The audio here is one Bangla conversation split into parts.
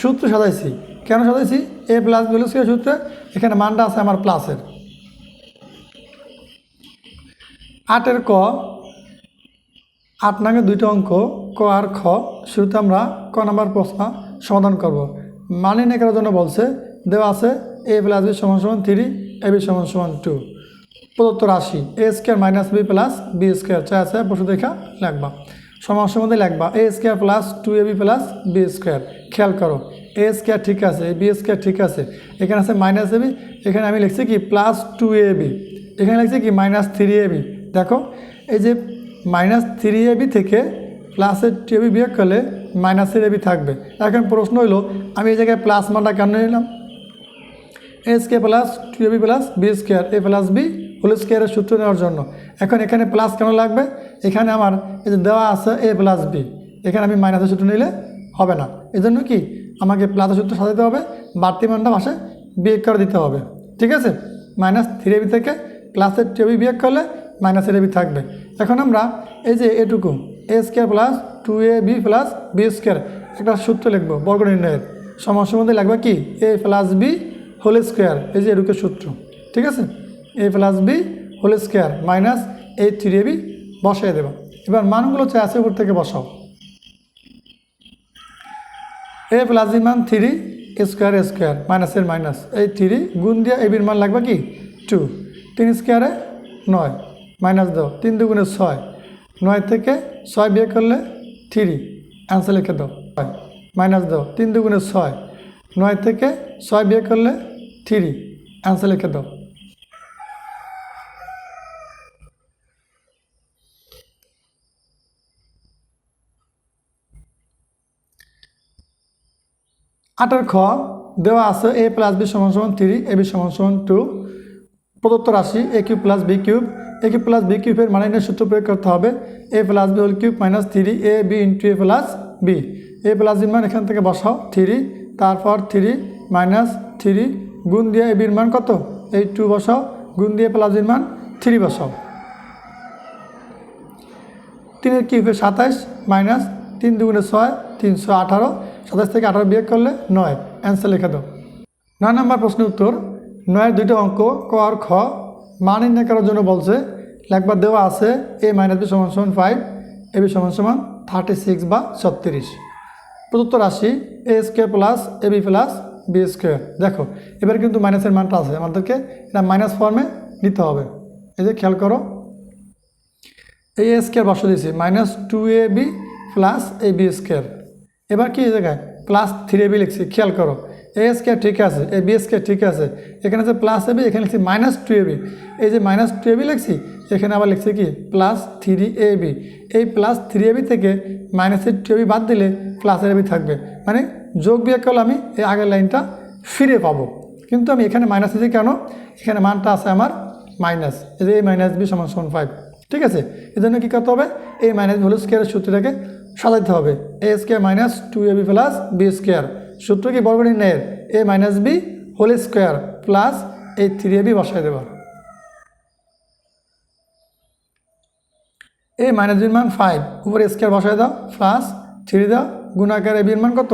সূত্র সাজাইছি। কেন সাজাইছি? এ প্লাস বি হোল সূত্রে এখানে মানটা আছে আমার প্লাসের আটের ক, আট নাগে দুইটা অঙ্ক, ক আর খ, শুরুতে আমরা ক নাম্বার প্রশ্ন সমাধান করব। মানে নেকার জন্য বলছে, দেওয়া আছে এ প্লাস বি সমান সমান থ্রি এ বি সমান সমান টু প্রদত্ত রাশি A square minus B plus B square চাই আছে, বসে দেখা লাগবা। সমান সমাধে লাগবা A square plus two A B plus B square খেয়াল করো এ স্কোয়ার ঠিক আছে বি স্কোয়ার ঠিক আছে, এখানে আছে মাইনাস এ বি এখানে আমি লিখছি কি প্লাস টু এ বি এখানে লিখছি কি মাইনাস থ্রি এ বি দেখো, এই যে মাইনাস থ্রি এ বি থেকে প্লাসের টু এ বি বিয়োগ করলে মাইনাসের এ বি থাকবে। এখন প্রশ্ন হইল, আমি এই জায়গায় প্লাস মানটা কেন নিলাম? A square plus two A B plus B square A plus B whole স্কোয়ারের সূত্র নেওয়ার জন্য। এখন এখানে প্লাস কেন লাগবে? এখানে আমার এই যে দেওয়া আছে এ প্লাস বি এখানে আমি মাইনাসের সূত্র নিলে হবে না। এই জন্য কি আমাকে প্লাসের সূত্র সাজাতে হবে, বাড়তি মানটা পাশে বিয়োগ করে দিতে হবে। ঠিক আছে? মাইনাস থ্রি এবি থেকে প্লাসের টু এবি বিয়োগ করলে মাইনাস মাইনাসের এবি থাকবে। এখন আমরা এই যে এটুকু A square plus two A B plus B square একটা সূত্র লিখব বর্গ নির্ণয়ের সমস্যার মধ্যে লাগবে কি? A plus B whole square এই যে এরুকের সূত্র। ঠিক আছে? A plus B whole square minus এই থ্রি এ বি বসাই দেবো। এবার মানগুলো চাই আছে উপর থেকে বসাও। এ প্লাস বি মান থ্রি স্কোয়ার স্কোয়ার মাইনাসের মাইনাস এই থ্রি গুণ দিয়ে এবির মান লাগবে কি? টু তিন স্কোয়ারে নয় মাইনাস দাও। তিন দুগুণে ছয়, নয় থেকে ছয় বিয়ে করলে থ্রি। অ্যান্সার লিখে দাও। মাইনাস দাও। তিন দুগুণে ছয়, নয় থেকে ছয় বিয়ে করলে থ্রি। অ্যান্সার লিখে দাও। আটের খ দেওয়া আছে এ প্লাস বি সমান সমান থ্রি এ বি সমান সমান টু প্রদত্ত রাশি A cube plus B cube A cube plus B কিউবের মানের সূত্র প্রয়োগ করতে হবে। A plus B whole cube minus three A B into A plus B A plus বির মান এখান থেকে বসাও থ্রি তারপর থ্রি মাইনাস থ্রি গুণ দিয়ে এ বির মান কত? এই টু বসাও, গুণ দিয়ে প্লাস বির মান থ্রি বসাও। তিনের কিউবে সাতাইশ মাইনাস তিন দুগুণে ছয়, তিনশো আঠারো। সাতাশ থেকে আঠারো বিয়োগ করলে নয়। অ্যান্সার লিখে দাও। নয় নম্বর প্রশ্নের উত্তর, নয়ের দুইটা অঙ্ক ক আর খ মান নির্ণয় করার জন্য বলছে একবার দেওয়া আছে এ মাইনাস বি সমান সমান ফাইভ এ বি সমান সমান থার্টি সিক্স বা ছত্রিশ। প্রদত্ত রাশি A square plus A B plus B square দেখো, এবার কিন্তু মাইনাসের মানটা আছে, আমাদেরকে এটা মাইনাস ফর্মে নিতে হবে। এই যে খেয়াল করো, এই স্কোয়ার বসে দিয়েছি minus two A B plus A B square এবার কি জায়গায়? প্লাস থ্রি বি লিখছি, খেয়াল করো। এ স্কোয়ার ঠিক আছে এ বি স্কোয়ার ঠিক আছে। এখানে আছে প্লাস এ বি এখানে লিখছি মাইনাস টু এ বি এই যে মাইনাস টু এ বি লিখছি, এখানে আবার লিখছি কি? প্লাস থ্রি এ বি এই প্লাস থ্রি এ বি থেকে মাইনাসের টু এ বি বাদ দিলে প্লাসের এ বি থাকবে। মানে যোগ বিয়োগ করলে আমি এই আগের লাইনটা ফিরে পাবো। কিন্তু আমি এখানে মাইনাস দিয়েছি কেন? এখানে মানটা আছে আমার মাইনাস এই যে এই মাইনাস বি সমান সমান ফাইভ ঠিক আছে? এই জন্য কী করতে হবে? এই মাইনাস হোল স্কোয়ারের সূত্রটাকে সাজাইতে হবে। A square minus two A B plus B square সূত্র কি বর্গ নির্ণয়ের A minus B whole square plus এই থ্রি এ বি বসাই দেওয়া এ মাইনাস বির মান ফাইভ উপরে স্কোয়ার বসায় দাও প্লাস থ্রি দাও, গুণাকার এ বির মান কত?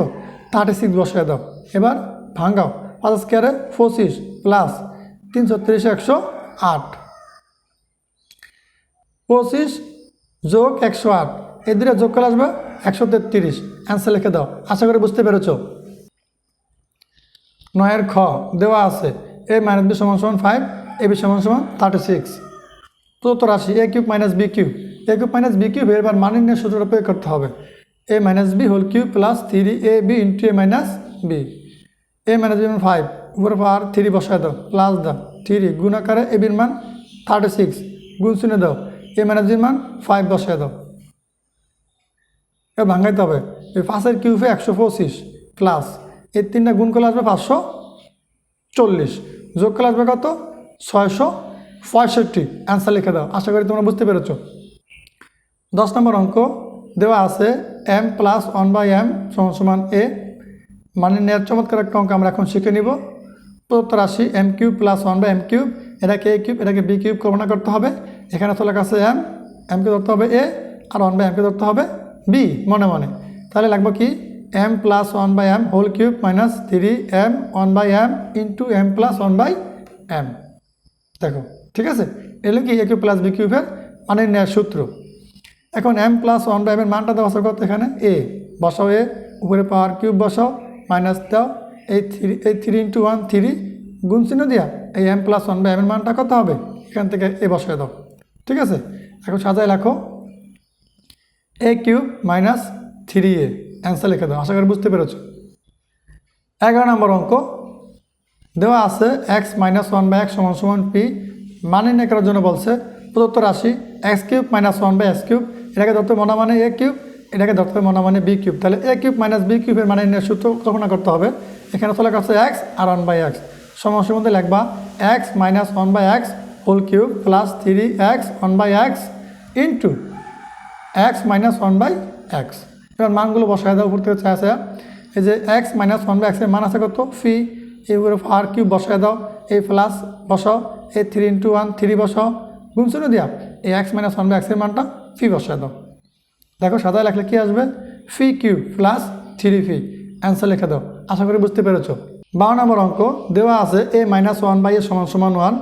থার্টি সিক্স বসায় দাও। এবার ভাঙ্গাও পাঁচ স্কোয়ারে পঁচিশ প্লাস তিন ছত্রিশ একশো আট। পঁচিশ যোগ একশো আট। এই দুটো যোগ করে আসবে একশো তেত্রিশ। অ্যান্সার লিখে দাও। আশা করি বুঝতে পেরেছ। নয়ের খ দেওয়া আছে। এ মাইনাস বি সমান সমান ফাইভ এ বি সমান সমান থার্টি সিক্স প্রদত্ত রাশি A cube minus B cube A cube minus B cube এবার মানিন্যের সূত্রটা প্রয়োগ করতে হবে। A minus B whole cube plus three A B into A minus B A minus B five উপরে পাওয়ার থ্রি বসায় দাও। প্লাস দাও। থ্রি গুণ আকারে এ বির মান থার্টি সিক্স গুণ শূন্য দাও। এ মাইনাস বির মান ফাইভ বসায় দাও। এবার ভাঙাইতে হবে। এই পাঁচের কিউবে একশো পঁচিশ প্লাস এর তিনটা গুণ করলে আসবে পাঁচশো চল্লিশ। যোগ করলে আসবে কত? ছয়শো পঁয়ষট্টি। অ্যান্সার লিখে দাও। আশা করি তোমরা বুঝতে পেরেছ। দশ নম্বর অঙ্ক দেওয়া আছে M plus one by M সমান সমান এ মানে নেয়ার চমৎকার একটা অঙ্ক আমরা এখন শিখে নিব। প্রদত্ত রাশি M cube plus one by M cube এটাকে এ কিউব এটাকে বি কিউব কল্পনা করতে হবে। এখানে তো লেখা আছে এম এমকে ধরতে হবে এ আর ওয়ান বাই এম এমকে ধরতে হবে বি মনে মনে। তাহলে লাগবে কি? M plus one by M whole cube minus three M one by M into M plus one by M দেখো, ঠিক আছে? এলো কি এ কিউব প্লাস বি কিউবের মানে নেওয়ার সূত্র। এখন এম প্লাস ওয়ান বাই এমের মানটা দেওয়া কত এখানে? এ বসাও এ উপরে পাওয়ার কিউব বসাও মাইনাস দাও। এই থ্রি এই থ্রি ইন্টু ওয়ান থ্রি গুণ চিহ্ন দিয়া এই এম প্লাস ওয়ান বাই এমের মানটা কত হবে? এখান থেকে এ বসায় দাও। ঠিক আছে? এখন সাজায় রাখো। A cube minus three A answer লিখে দাও, আশা করি বুঝতে পেরেছ। এগারো নম্বর অঙ্ক। দেওয়া আছে X minus one by X সমান সমান পি মানে নিয়ে করার জন্য বলছে প্রদত্ত রাশি X cube minus one by X cube. এটাকে ধরতে মনে মানে এ কিউব, এটাকে ধরতে মনে মানে বি কিউব। তাহলে এ কিউব মাইনাস বি কিউবের মানে নিয়ে সূত্র কল্পনা করতে হবে। এখানে চলে গেছে এক্স আর ওয়ান বাই এক্স সমস্যার মধ্যে লিখবা X minus one by X whole cube plus three X one by X into X minus one by X এবার মানগুলো বসায় দাও, উপর থেকে চায় আছে এই যে এক্স মাইনাস ওয়ান বাই এক্সের মান আছে কত? ফি এই উপরে আর কিউব বসায় দাও। এই প্লাস বসাও। এই থ্রি ইন্টু ওয়ান থ্রি বসাও। গুণশূন্য দিয়া এই এক্স মাইনাস ওয়ান বাই এক্সের মানটা ফি বসায় দাও। দেখো, সাদা লেখলে কী আসবে? P cube plus three P answer লিখে দাও। আশা করি বুঝতে পেরেছ। বারো নম্বর অঙ্ক দেওয়া আছে A minus one by A সমান সমান ওয়ান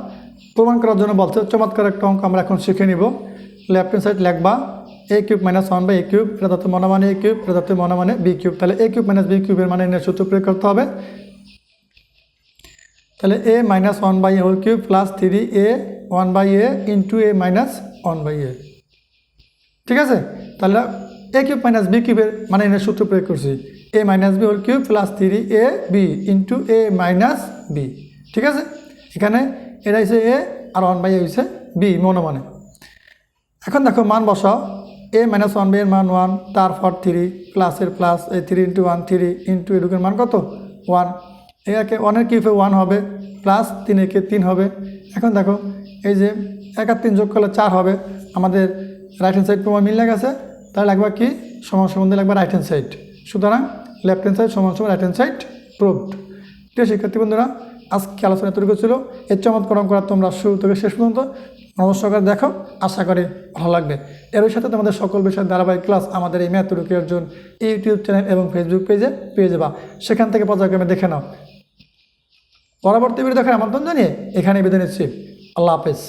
প্রমাণ করার জন্য বলছে চমৎকার একটা অঙ্ক, আমরা এখন শিখে নিব। লেফট হ্যান্ড সাইড লিখবা। A cube minus one by A cube এটা ধরতে মনে মানে এ কিউব এটা ধরতে মনে মানে বি কিউব তাহলে এ কিউব মাইনাস বি কিউবের মানে এর সূত্র প্রয়োগ করতে হবে। তাহলে A minus one by A whole cube plus three A one by A into A minus one by A ঠিক আছে? তাহলে এ কিউব মাইনাস বি কিউবের মানে এর সূত্র প্রয়োগ করছি। A minus B whole cube plus three A B into A minus B ঠিক আছে? এখানে এটা হচ্ছে এ আর ওয়ান বাই এ হচ্ছে বি মনে মানে এখন দেখো মান বসাও। এ মাইনাস ওয়ানের মান ওয়ান তারপর থ্রি প্লাসের প্লাস এই three into one three into এটুকের মান কত? ওয়ান একে ওয়ানের কিউবে ওয়ান হবে। প্লাস তিন একে তিন হবে। এখন দেখো, এই যে এক আর তিন যোগ করলে চার হবে। আমাদের রাইট হ্যান্ড সাইড প্রমাণ মিলে গেছে। তাহলে লাগবে কি? সমান সম্বন্ধে লাগবে রাইট হ্যান্ড সাইড সুতরাং লেফট হ্যান্ড সাইড সমান সমান রাইট হ্যান্ড সাইড প্রুভড প্রিয় শিক্ষার্থী বন্ধুরা আজকে আলোচনা তৈরি করছিল। এর চমৎকার করা তোমরা শুরু থেকে শেষ পর্যন্ত নমস্কার দেখো, আশা করি ভালো লাগবে। এর সাথে তোমাদের সকল বিষয়ের ধারাবাহিক ক্লাস আমাদের এই ম্যাথ রুকের জন্য ইউটিউব চ্যানেল এবং ফেসবুক পেজে পেয়ে যাবা। সেখান থেকে পর্যায়ক্রমে দেখে নাও। পরবর্তী ভিডিও দেখার আমন্ত্রণ জানিয়ে এখানে বেঁধে নিচ্ছি। আল্লাহ হাফেজ।